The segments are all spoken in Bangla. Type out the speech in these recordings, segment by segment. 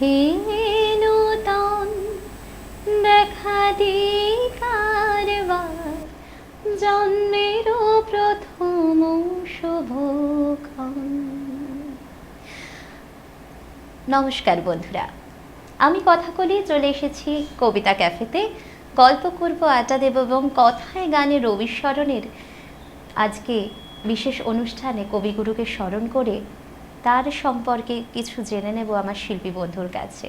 হে নূতন দেখা কারবার জন্মেরও প্রথম শুভক্ষণ। নমস্কার বন্ধুরা, আমি কথা বলি চলে এসেছি কবিতা ক্যাফেতে। গল্প করব আড্ডা দেব এবং কথায় গানে রবি স্মরণের আজকে বিশেষ অনুষ্ঠানে কবিগুরুকে স্মরণ করে তার সম্পর্কে কিছু জেনে নেব আমার শিল্পী বন্ধুর কাছে।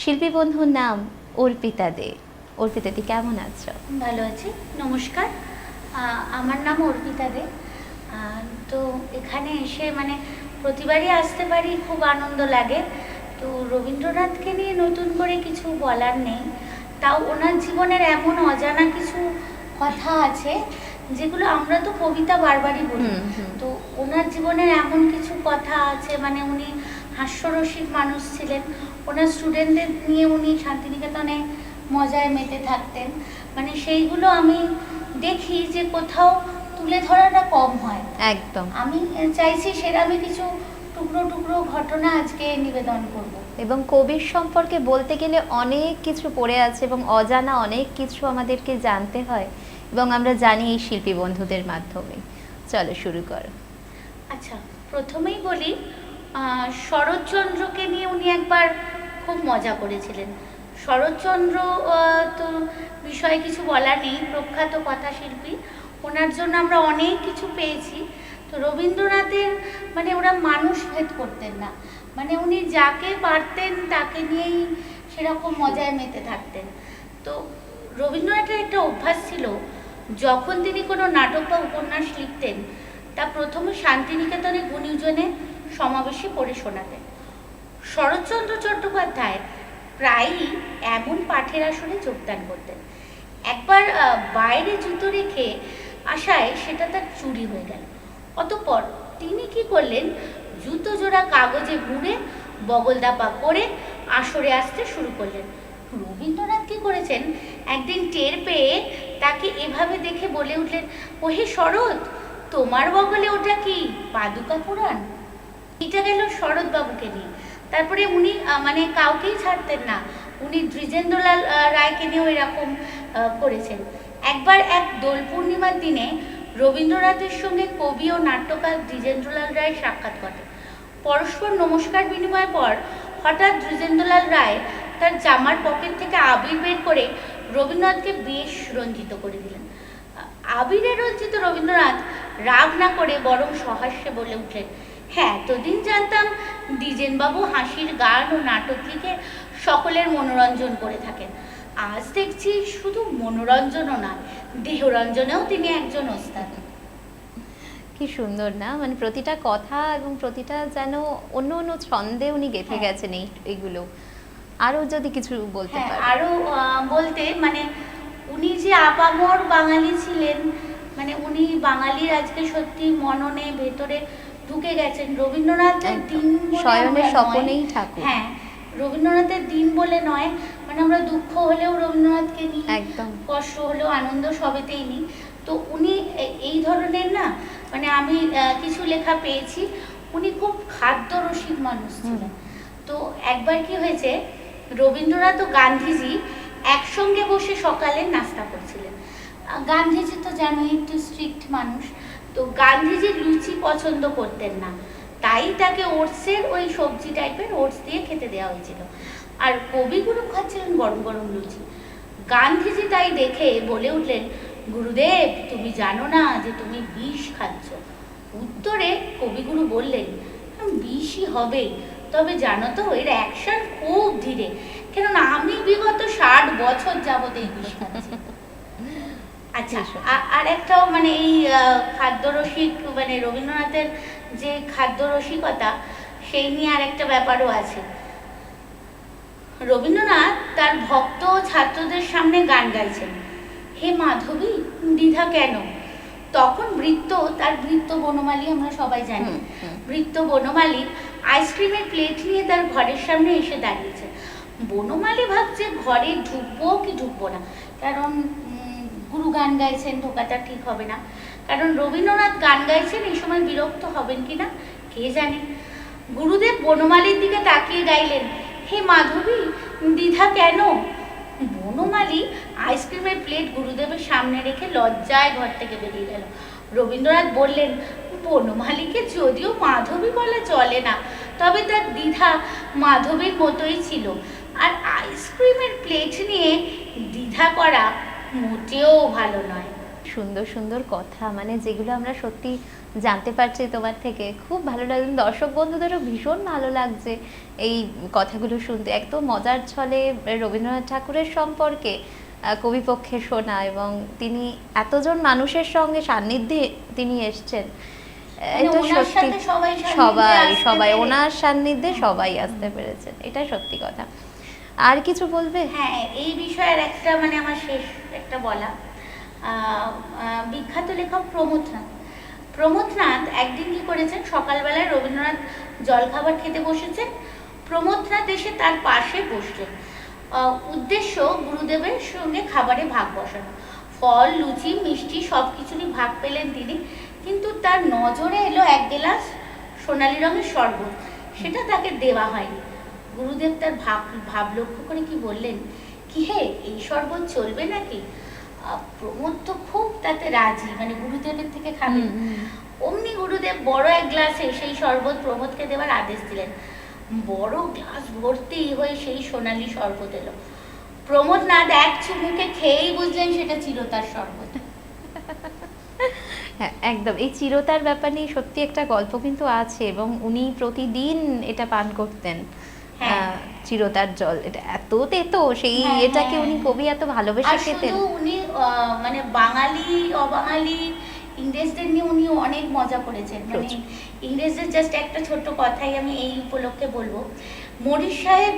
শিল্পী বন্ধুর নাম অর্পিতা দে। অর্পিতা দি, কেমন আছো? ভালো আছি, নমস্কার। আমার নাম অর্পিতা দে। তো এখানে এসে মানে প্রতিবারই আসতে পারি, খুব আনন্দ লাগে। তো রবীন্দ্রনাথকে নিয়ে নতুন করে কিছু বলার নেই। তাও ওনার জীবনের এমন অজানা কিছু কথা আছে যেগুলো আমরা তো কবিতা বারবারই বলি। তো ওনার জীবনের এমন কিছু কথা আছে মানে উনি হাস্যরসিক মানুষ ছিলেন। ওনার স্টুডেন্টদের নিয়ে উনি শান্তিনিকেতনে মজায় মেতে থাকতেন। মানে সেইগুলো আমি দেখি যে কোথাও তুলে ধরাটা কম হয়। একদম। আমি চাইছি সেটা আমি কিছু টুকরো টুকরো ঘটনা আজকে নিবেদন করব। এবং কবির সম্পর্কে বলতে গেলে অনেক কিছু পড়ে আছে এবং অজানা অনেক কিছু আমাদেরকে জানতে হয়। এবং আমরা জানি এই শিল্পী বন্ধুদের মাধ্যমে। চলো শুরু করো। আচ্ছা প্রথমেই বলি শরৎচন্দ্রকে নিয়ে উনি একবার খুব মজা করেছিলেন। শরৎচন্দ্র তো বিষয়ে কিছু বলার নেই, প্রখ্যাত কথাশিল্পী। ওনার জন্য আমরা অনেক কিছু পেয়েছি। তো রবীন্দ্রনাথের মানে ওরা মানুষ ভেদ করতেন না। মানে উনি যাকে পারতেন, তাকে নিয়েই সেরকম মজায় মেতে থাকতেন। তো রবীন্দ্রনাথের একটা অভ্যাস ছিল যখন তিনি কোনো নাটক বা উপন্যাস লিখতেন, তা প্রথমে শান্তিনিকেতনে গুণীজনে সমাবেশে পড়ে শোনাতেন। শরৎচন্দ্র চট্টোপাধ্যায় প্রায়ই এমন পাঠের আসরে যোগদান করতেন। একবার বাইরে জুতো রেখে আসায় সেটা তার চুরি হয়ে গেল। অতঃপর তিনি কি করলেন, জুতো জোড়া কাগজে মুড়ে বগলদাপা করে আসরে আসতে শুরু করলেন। রবীন্দ্রনাথ কি করেছেন, একদিন টের পেয়ে তাকে এভাবে দেখে বলে উঠলেন, ওহে শরৎ, তোমার বগলে ওটা কি? পাদুকা পুরাণ? এটা গেল শরৎবাবুকে নিয়ে। তারপরে উনি মানে কাউকেই ছাড়তেন না। উনি দ্বিজেন্দ্রলাল রায়কে নিয়েও এরকম করেছেন। একবার এক দোল পূর্ণিমার দিনে রবীন্দ্রনাথের সঙ্গে কবি ও নাট্যকার দ্বিজেন্দ্রলাল রায় সাক্ষাৎ ঘটে। পরস্পর নমস্কার বিনিময়ের পর হঠাৎ দ্বিজেন্দ্রলাল রায় তার জামার পকেট থেকে আবির বের করে রবীন্দ্রনাথকে বেশ রঞ্জিত করে দিলেন। আবিরে রঞ্জিত রবীন্দ্রনাথ রাগ না করে বরং সহাস্যে বলে উঠলেন হ্যাঁ এতদিন জানতাম দ্বিজেনবাবু হাসির গান ও নাটক লিখে সকলের মনোরঞ্জন করে থাকেন। আজ দেখছি শুধু মনোরঞ্জনও নয় দেহরঞ্জনেও তিনি একজন ওস্তাদ। কি সুন্দর না? মানে প্রতিটা কথা এবং প্রতিটা যেন অন্য অন্য ছন্দে উনি গেঁথে হ্যাঁ। গেছেন এই এগুলো আরও যদি কিছু বলতে হ্যাঁ পারেন। আরও বলতে মানে উনি যে আপামর বাঙালি ছিলেন মানে উনি বাঙালির আজকে সত্যি মননে ভেতরে ঢুকে গেছেন। রবীন্দ্রনাথের দিন স্বপনেই ঠাকুর। হ্যাঁ রবীন্দ্রনাথের দিন বলে নয় মানে আমরা দুঃখ হলেও রবীন্দ্রনাথকে নিই একদম। কষ্ট হলেও আনন্দ সবেতেই নিই। তো উনি এই ধরনের না মানে আমি কিছু লেখা পেয়েছি। উনি খুব খাদ্য রসিক মানুষ ছিলেন। তো একবার কি হয়েছে রবীন্দ্রনাথ ও গান্ধীজি একসঙ্গে বসে সকালে নাস্তা করছিলেন। গান্ধীজি তো জানোই একটু স্ট্রিক্ট মানুষ, তো গান্ধীজি লুচি পছন্দ করতেন না। তাই তাকে ওটসের ওই সবজি টাইপের ওটস দিয়ে খেতে দেওয়া হয়েছিল। আর কবিগুরু খাচ্ছিলেন গরম গরম লুচি। গান্ধীজি তাই দেখে বলে উঠলেন, গুরুদেব, তুমি জানো না যে তুমি বিষ খাচ্ছ? উত্তরে কবিগুরু বললেন, বিষই হবে। তবে জানো তো এর অ্যাকশন খুব ধীরে। কেননা আমি বিগত ষাট বছর যাবত এই বিষ খাচ্ছি আচ্ছা আর একটাও মানে এই খাদ্যরসিক মানে রবীন্দ্রনাথের যে খাদ্যরসিকতা সেই নিয়ে আর একটা ব্যাপারও আছে। রবীন্দ্রনাথ তার ভক্ত ও ছাত্রদের সামনে গান গাইছেন। হে মাধবী দ্বিধা কেন? তখন বৃত্ত তার বৃত্ত বনমালী আমরা সবাই জানি। বৃত্ত বনমালী আইসক্রিমের প্লেট নিয়ে তার ঘরের সামনে এসে দাঁড়িয়েছে। বনমালী ভাবছে ঘরে ঢুকবো কি ঢুকবো না। কারণ গুরু গান গাইছেন ঢোকাটা ঠিক হবে না। কারণ রবীন্দ্রনাথ গান গাইছেন, এই সময় বিরক্ত হবেন কি না? কে জানে? গুরুদেব বনমালীর দিকে তাকিয়ে গাইলেন, হে মাধবী, দ্বিধা কেন? বনমালী আইসক্রিমের প্লেট গুরুদেবের সামনে রেখে লজ্জায় ঘর থেকে বেরিয়ে গেল। রবীন্দ্রনাথ বললেন বনমালীকে যদিও মাধবী বলা চলে না, তবে তার দ্বিধা মাধবীর মতোই ছিল। আর আইসক্রিমের প্লেট নিয়ে দ্বিধা করা মোটেও ভালো নয়। সুন্দর সুন্দর কথা মানে যেগুলো আমরা সত্যি জানতে পারছি তোমার থেকে, খুব ভালো লাগছে দর্শক বন্ধুদেরও ভীষণ ভালো লাগছে এই কথাগুলো শুনতে। একদম মজার ছলে রবীন্দ্রনাথ ঠাকুরের সম্পর্কে কবিপক্ষে শোনা এবং তিনি এতজন মানুষের সঙ্গে সান্নিধ্যে তিনি এসছেন। এটা ওনার সত্যি সবাই সবাই ওনার সান্নিধ্যে সবাই আসতে পেরেছেন এটা সত্যি কথা। আর কিছু বলবে? হ্যাঁ এই বিষয়ের একটা মানে আমার শেষ একটা বলা। বিখ্যাত লেখক প্রমথনাথ প্রমথনাথ একদিন কি করেছেন? সকালবেলায় রবীন্দ্রনাথ জলখাবার খেতে বসেছেন। প্রমোদনাথ এসে তার পাশে বসলেন। উদ্দেশ্য গুরুদেবের সঙ্গে খাবারে ভাগ বসানো। ফল লুচি মিষ্টি সব কিছুরই ভাগ পেলেন তিনি। কিন্তু তার নজরে এলো এক গ্লাস সোনালী রঙের শরবত সেটা তাকে দেওয়া হয়নি। গুরুদেব তার ভাব ভাব লক্ষ্য করে কি বললেন? কি হে এই শরবত চলবে নাকি? প্রমোদ তো খুব তাতে রাজি মানে গুরুদেবের থেকে খাবেন। অমনি গুরুদেব বড় এক গ্লাসে সেই শরবত প্রমোদকে দেওয়ার আদেশ দিলেন। বড় গ্লাস ভর্তি হয়ে সেই সোনালী শরবত এলো প্রমোদ নাথ এক চুমুকে খেয়েই বুঝলেন সেটা চিরতার শরবত হ্যাঁ একদম। এই চিরতার ব্যাপার নিয়ে সত্যি একটা গল্প কিন্তু আছে এবং উনি প্রতিদিন এটা পান করতেন হ্যাঁ। চিরতার জল। এটা এত তেতো সেই হ্যাঁ, এটাকে হ্যাঁ। উনি কবি এত ভালোবেসে খেতেন। উনি মানে বাঙালি অবাঙালি ইংরেজদের নিয়ে উনি অনেক মজা করেছেন। মানে ইংরেজদের জাস্ট একটা ছোট্ট কথাই আমি এই উপলক্ষে বলব। মরিস সাহেব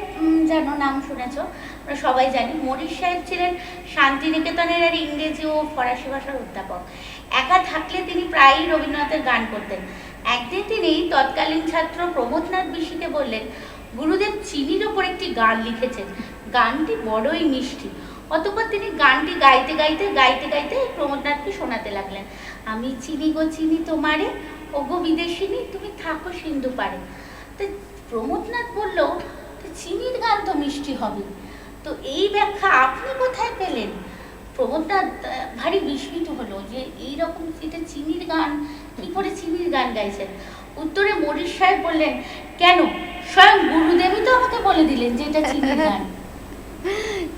যেন নাম শুনেছ আমরা সবাই জানি মরিস সাহেব ছিলেন শান্তিনিকেতনের আর ইংরেজি ও ফরাসি ভাষার অধ্যাপক। একা থাকলে তিনি প্রায়ই রবীন্দ্রনাথের গান করতেন। একদিন তিনি তৎকালীন ছাত্র প্রমোদনাথ বিশিকে বললেন, গুরুদেব চিনির ওপর একটি গান লিখেছেন। গানটি বড়ই মিষ্টি। অতঃপর তিনি গানটি গাইতে গাইতে গাইতে গাইতে প্রমোদনাথকে শোনাতে লাগলেন। আমি চিনি গো, চিনি তোমারে ও গো বিদেশিনী, তুমি থাকো সিন্ধু পারে। তো প্রমোদনাথ বলল চিনির গান তো মিষ্টি হবে। তো এই ব্যাখ্যা আপনি কোথায় পেলেন? প্রমোদনাথ ভারী বিস্মিত হলো যে এই রকম এটা চিনির গান কি করে চিনির গান গাইছেন? উত্তরে মরিস সাহেব বললেন কেন? স্বয়ং গুরুদেবই তো আমাকে বলে দিলেন যে এটা চিনির গান।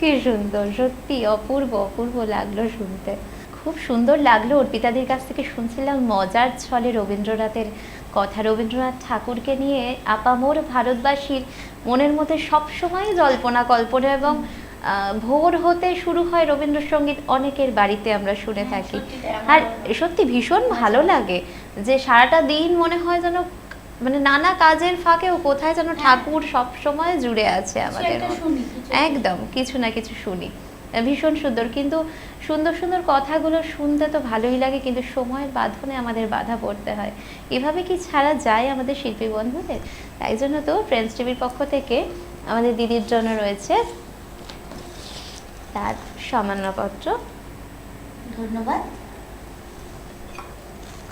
কি সুন্দর সত্যি অপূর্ব অপূর্ব লাগল শুনতে। খুব সুন্দর লাগল অর্পিতাদের কাছ থেকে শুনছিলাম মজার ছলে রবীন্দ্রনাথের কথা। রবীন্দ্রনাথ ঠাকুরকে নিয়ে আপামোর ভারতবাসীর মনের মধ্যে সবসময় জল্পনা কল্পনা এবং ভোর হতে শুরু হয় রবীন্দ্রসঙ্গীত অনেকের বাড়িতে আমরা শুনে হ্যাঁ, থাকি। আর সত্যি ভীষণ ভালো লাগে যে সারাটা দিন মনে হয় যেন মানে নানা কাজের ফাঁকেও কোথায় যেন ঠাকুর সব সময় জুড়ে আছে আমাদের একদম কিছু না কিছু শুনি। ভীষণ সুন্দর কিন্তু সুন্দর সুন্দর কথাগুলো শুনতে তো ভালোই লাগে কিন্তু সময়ের বাঁধনে আমাদের বাধা পড়তে হয়। এভাবে কি ছাড়া যায় আমাদের শিল্পী বন্ধুদের? তাই জন্য তো ফ্রেন্ডস টিভির পক্ষ থেকে আমাদের দিদির জন্য রয়েছে তার সামান্যপত্র। ধন্যবাদ।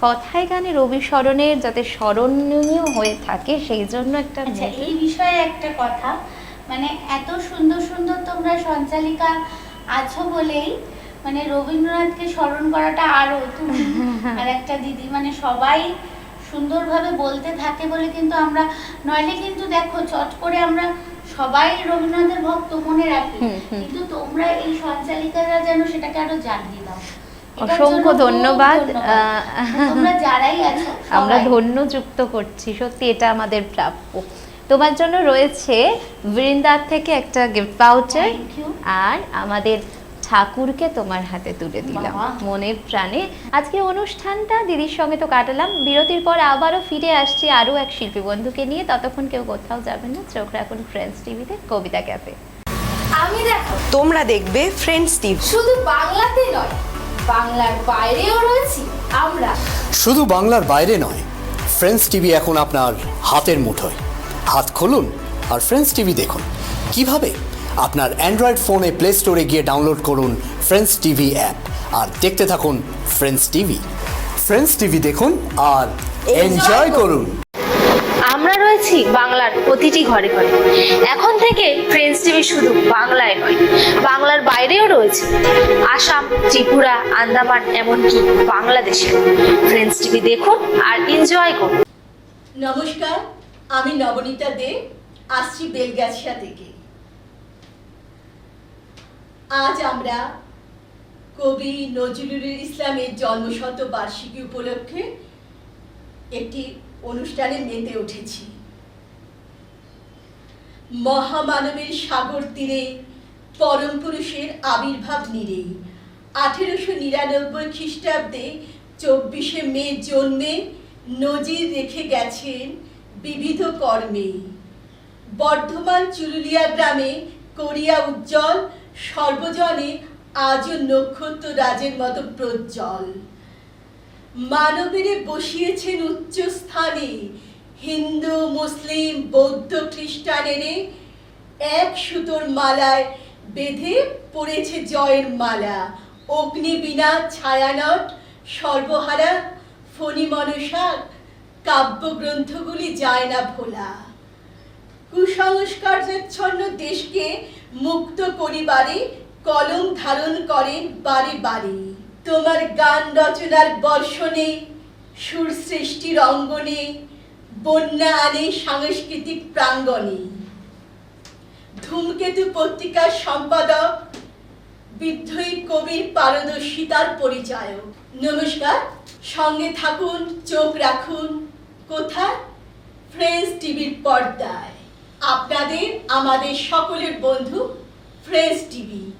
কথায় গানে রবি স্মরণের যাতে স্মরণীয় হয়ে থাকে সেই জন্য একটা আচ্ছা এই বিষয়ে একটা কথা। মানে এত সুন্দর সুন্দর তোমরা সঞ্চালিকা আছো বলেই মানে রবীন্দ্রনাথকে স্মরণ করাটা আরও তুমি আর একটা দিদি মানে সবাই সুন্দরভাবে বলতে থাকে বলে কিন্তু আমরা নইলে কিন্তু দেখো চট করে আমরা সবাই রবীন্দ্রনাথের ভক্ত মনে রাখি। কিন্তু তোমরা এই সঞ্চালিকারা যেন সেটাকে আরও জানিয়ে দাও। অসংখ্য ধন্যবাদ। আমরা ধন্য যুক্ত করছি সত্যি এটা আমাদের প্রাপ্য। তোমার জন্য রয়েছে বৃন্দার থেকে একটা গিফট পাউচার আর আমাদের ঠাকুরকে তোমার হাতে তুলে দিলাম। মনের প্রাণে। আজকে অনুষ্ঠানটা দিদির সঙ্গে তো কাটালাম। বিরতির পর আবারও ফিরে আসছি আরও এক শিল্পী বন্ধুকে নিয়ে। ততক্ষণ কেউ কোথাও যাবেন না। চোখ রাখুন ফ্রেন্ডস টিভিতে কবিতা ক্যাফে। আমি দেখো। তোমরা দেখবে ফ্রেন্ডস টিভি শুধু বাংলাতে নয় বাংলার বাইরেও রয়েছি আমরা। শুধু বাংলার বাইরে নয় ফ্রেন্ডস টিভি এখন আপনার হাতের মুঠোয়। হাত খুলুন আর ফ্রেন্ডস টিভি দেখুন। কীভাবে? আপনার অ্যান্ড্রয়েড ফোনে প্লে স্টোরে গিয়ে ডাউনলোড করুন ফ্রেন্ডস টিভি অ্যাপ আর দেখতে থাকুন ফ্রেন্ডস টিভি ফ্রেন্ডস টিভি দেখুন আর এনজয় করুন। আমরা রয়েছি বাংলার প্রতিটি ঘরে ঘরে। এখন থেকে ফ্রেন্ডস টিভি শুধু বাংলায় নয় বাংলার বাইরেও রয়েছে। আসাম ত্রিপুরা আন্দামান এমনকি বাংলাদেশে। ফ্রেন্ডস টিভি দেখুন আর এনজয় করুন। নমস্কার আমি নবনীতা দে আসছি বেলগাছিয়া থেকে। আজ আমরা কবি নজরুল ইসলামের জন্মশত বার্ষিকী উপলক্ষে একটি অনুষ্ঠানে মেতে উঠেছি। মহামানবের সাগর তীরে পরম পুরুষের আবির্ভাব নিরে আঠেরোশো নিরানব্বই খ্রিস্টাব্দে চব্বিশে মে জন্মে নজির রেখে গেছেন বিবিধ কর্মে। বর্ধমান চুরুলিয়া গ্রামে করিয়া উজ্জ্বল সর্বজনে আজও নক্ষত্র রাজের মতো প্রজ্জ্বল। মানবেরে বসিয়েছেন উচ্চ স্থানে হিন্দু, মুসলিম, বৌদ্ধ খ্রিস্টানেরে এক সুতোর মালায় বেঁধে পড়েছে জয়ের মালা। অগ্নি বিনা ছায়ানট, সর্বহারা ফণি মনসার কাব্যগ্রন্থগুলি যায় না ভোলা। কুসংস্কারচ্ছন্ন দেশকে মুক্ত করিবারে কলম ধারণ করেন বারে বারে। তোমার গান রচনার বর্ষণে, সুর সৃষ্টির অঙ্গনে, বন্যা আনে সাংস্কৃতিক প্রাঙ্গণে। ধূমকেতু পত্রিকার সম্পাদক, বিদ্রোহী কবির পারদর্শিতার পরিচয় নমস্কার, সঙ্গে থাকুন, চোখ রাখুন। কোথায়? ফ্রেন্স টিভির পর্দায়। আপনাদের, আমাদের সকলের বন্ধু ফ্রেন্স টিভি।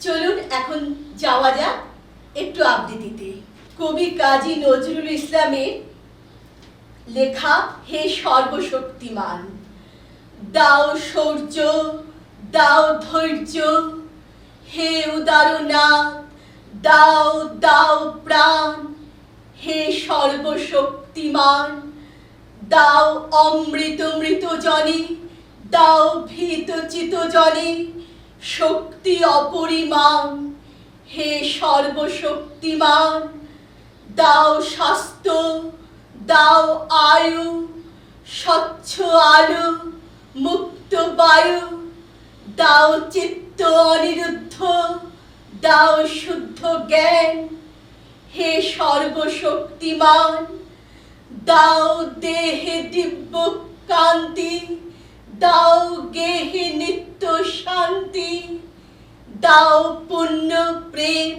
চলুন এখন যাওয়া যাক একটু আবৃত্তিতে। কবি কাজী নজরুল ইসলামের লেখা হে সর্বশক্তিমান। দাও শৌর্য, দাও ধৈর্য, হে উদারনাথ, দাও দাও প্রাণ, হে সর্বশক্তিমান। দাও অমৃত মৃত জনে, দাও ভীত চিত জনে, শক্তি অপরিমাণ, হে সর্বশক্তিমান, দাও স্বাস্থ্য, দাও আয়ু, স্বচ্ছ আলো, মুক্ত বায়ু, দাও চিত্ত অনিরুদ্ধ, দাও শুদ্ধ জ্ঞান, হে সর্বশক্তিমান দাও দেহে দিব্য কান্তি দাও গেহে নিত্য শান্তি, দাও পুণ্য, প্রেম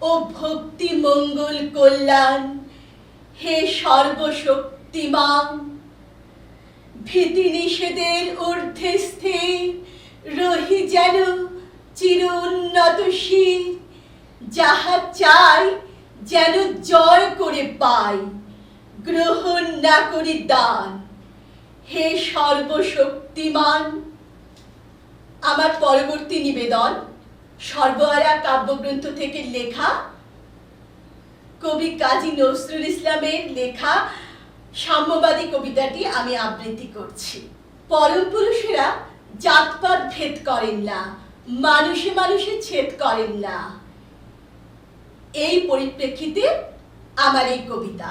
ও ভক্তি, মঙ্গল কল্যাণ। হে সর্বশক্তিমান ভীতি নিষেধের ঊর্ধ্বে স্থির রহি যেন চির উন্নত শির যাহা চাই যেন জয় করে পাই। গ্রহণ না করি দান। হে সর্বশক্তিমান, আমার পরবর্তী নিবেদন, সর্বহারা কাব্যগ্রন্থ থেকে লেখা, কবি কাজী নজরুল ইসলামের লেখা সাম্যবাদী কবিতাটি আমি আবৃত্তি করছি। পরম পুরুষেরা জাতপাত ভেদ করেন না, মানুষে মানুষে ছেদ করেন না। এই পরিপ্রেক্ষিতে আমার এই কবিতা।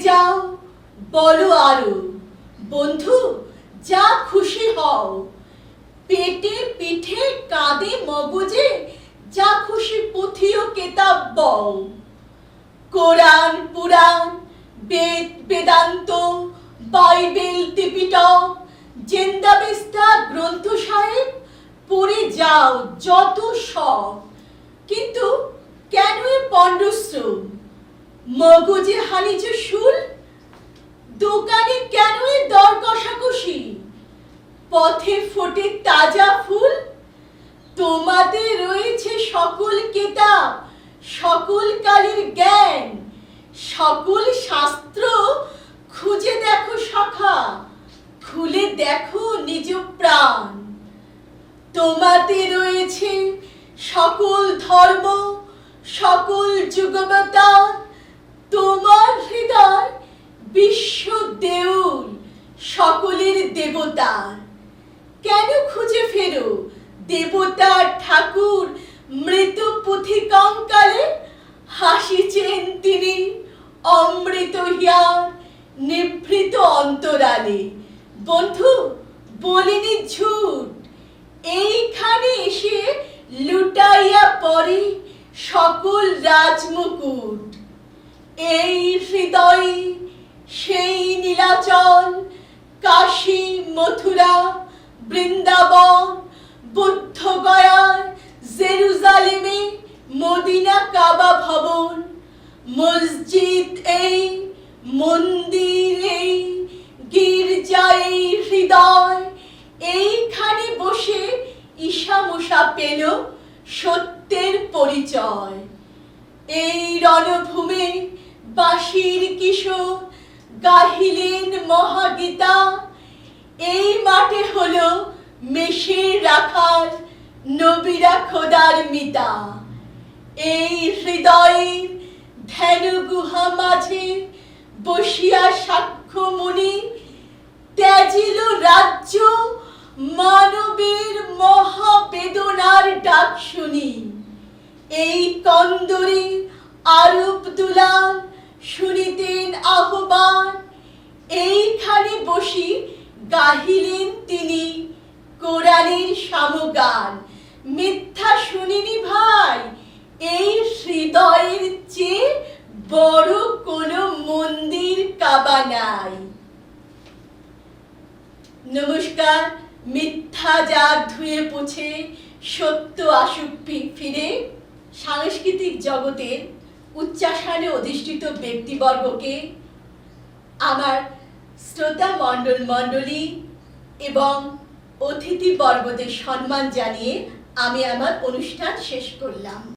যাও, বলো আরও। বন্ধু, যা খুশি হও। পেটে পিঠে, কাঁধে মগজে যা খুশি পুঁথিও কেতাব বও। Quran, Purana, Veda, Vedanta, Bible, Tripitaka Zendavesta Granth Sahib, পড়ে যাও যত সব। কিন্তু কেন পণ্ডশ্রম মগজে হানিছ শুল, দোকানে কেন দর কষাকষি? পথে ফোটে তাজা ফুল, তোমাদের রয়েছে সকল কেতাব, সকল কালের জ্ঞান, সকল শাস্ত্র খুঁজে দেখো সখা খুলে দেখো নিজ প্রাণ। তোমাতে রয়েছে সকল ধর্ম, সকল যুগবতার তোমার হৃদয় বিশ্ব দেউল সকলের দেবতার কেন খুঁজে ফেরো দেবতার ঠাকুর মৃত পুথিকঙ্কালে হাসিছেন তিনি অমৃত হিয়ার নিভৃত অন্তরালে বন্ধু বলিনি ঝুট এইখানে এসে লুটাইয়া পড়ে সকল রাজমুকুট এই হৃদয়ে সেই নীলাচল কাশী, মথুরা, বৃন্দাবন, বুদ্ধ গয়ার, জেরুজালেমে মদিনা কাবা ভবন, মসজিদ এই, মন্দির এই গির্জা এই হৃদয়। এইখানে বসে ঈশামশা পেল সত্যের পরিচয়। এই রণভূমে বাঁশির কিশোর গাহিলেন মহাগীতা। এই মাঠে হলো মেষের রাখাল, নবীরা খোদার মিতা। এই হৃদয়ে ধ্যান গুহা মাঝে বসিয়া সাক্ষ্য মুনি ত্যাজিল রাজ্য মানবের মহাবেদনার ডাক শুনি। এই কন্দরে আরব দুলাল শুনিতেন আহ্বান। এইখানে বসি গাহিলেন তিনি কোরআনের সমগান। মিথ্যা শুনিনি ভাই, এই হৃদয়ের চেয়ে বড় কোনো মন্দির কাবা নাই। নমস্কার, মিথ্যা যা ধুয়ে পুছে সত্য আসুক ফিরে। সাংস্কৃতিক জগতের উচ্চাসনে অধিষ্ঠিত ব্যক্তিবর্গকে আমার শ্রোতা মণ্ডল মণ্ডলী এবং অতিথিবর্গদের সম্মান জানিয়ে আমি আমার অনুষ্ঠান শেষ করলাম।